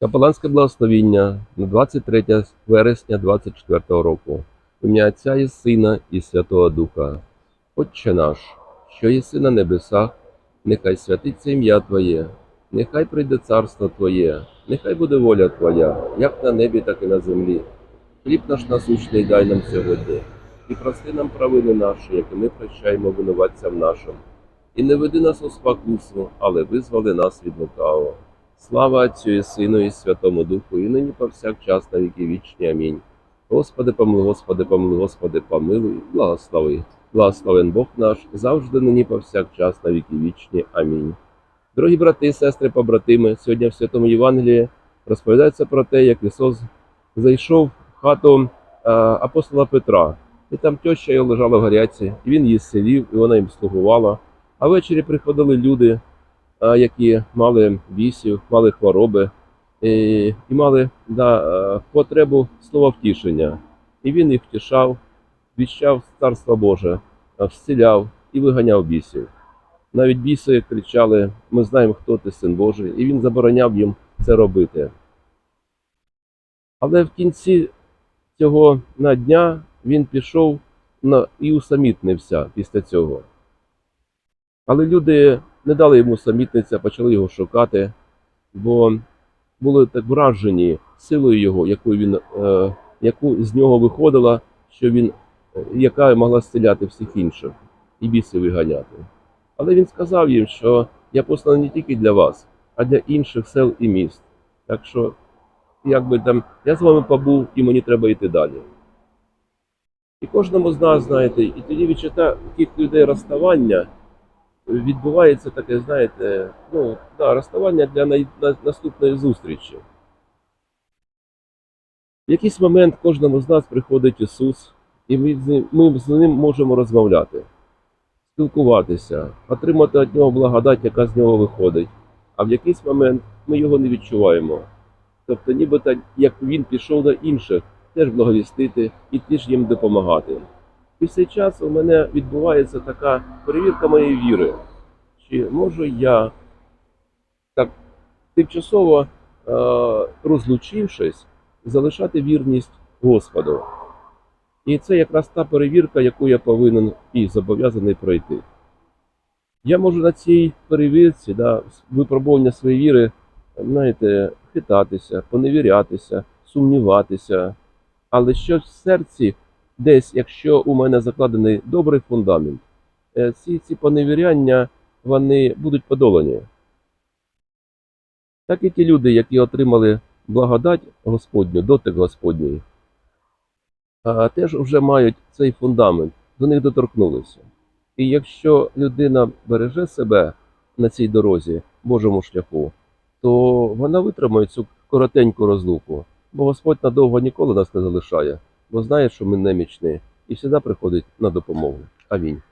Капеланське благословіння на 23 вересня 24 року. Ім'я Отця і Сина і Святого Духа. Отче наш, що єси на небесах, нехай святиться ім'я Твоє, нехай прийде царство Твоє, нехай буде воля Твоя, як на небі, так і на землі. Хліб наш насущний дай нам сьогодні, і прости нам провини наші, і ми прощаємо винуватцям нашим. І не веди нас у спокусу, але визволи нас від лукавого. Слава Отцю і Сину і Святому Духу, і нині повсякчас на віки вічні. Амінь. Господи, помилуй, Господи, помилуй, Господи, помилуй, благослови. Благословен Бог наш, завжди нині повсякчас на віки вічні. Амінь. Дорогі брати, сестри, побратими, сьогодні в Святому Євангелії розповідається про те, як Ісус зайшов в хату апостола Петра, і там теща його лежала в гаряці, і він її селів, і вона їм слугувала. А ввечері приходили люди, які мали бісів, мали хвороби і, і мали да, е, потребу слова втішення. І він їх втішав, віщав Царство Боже, е, зціляв і виганяв бісів. Навіть біси кричали: Ми знаємо, хто ти син Божий, і він забороняв їм це робити. Але в кінці цього дня він пішов і усамітнився після цього. Але люди не дали йому самітниця, почали його шукати, бо були так вражені силою його, яку він, е, яку з нього виходила, що він, е, яка могла зціляти всіх інших і біси виганяти. Але він сказав їм, що я посланий не тільки для вас, а для інших сел і міст. Так що, якби там, я з вами побув і мені треба йти далі. І кожному з нас, знаєте, і тоді відчуття тих людей розставання відбувається таке, знаєте, ну, да, розставання для най- наступної зустрічі. В якийсь момент кожному з нас приходить Ісус, і ми з ним, ми з ним можемо розмовляти, спілкуватися, отримати від нього благодать, яка з нього виходить. А в якийсь момент ми його не відчуваємо. Тобто, нібито як він пішов до інших, теж благовістити і теж їм допомагати. І в цей час у мене відбувається така перевірка моєї віри. Чи можу я так тимчасово е, розлучившись, залишати вірність Господу? І це якраз та перевірка, яку я повинен і зобов'язаний пройти. Я можу на цій перевірці, да, випробування своєї віри, знаєте, хитатися, поневірятися, сумніватися. Але що в серці десь, якщо у мене закладений добрий фундамент, е, ці, ці поневіряння вони будуть подолані. Так і ті люди, які отримали благодать Господню, дотик Господній, теж вже мають цей фундамент, до них доторкнулися. І якщо людина береже себе на цій дорозі, Божому шляху, то вона витримає цю коротеньку розлуку, бо Господь надовго ніколи нас не залишає, бо знає, що ми немічні, і завжди приходить на допомогу. Амінь.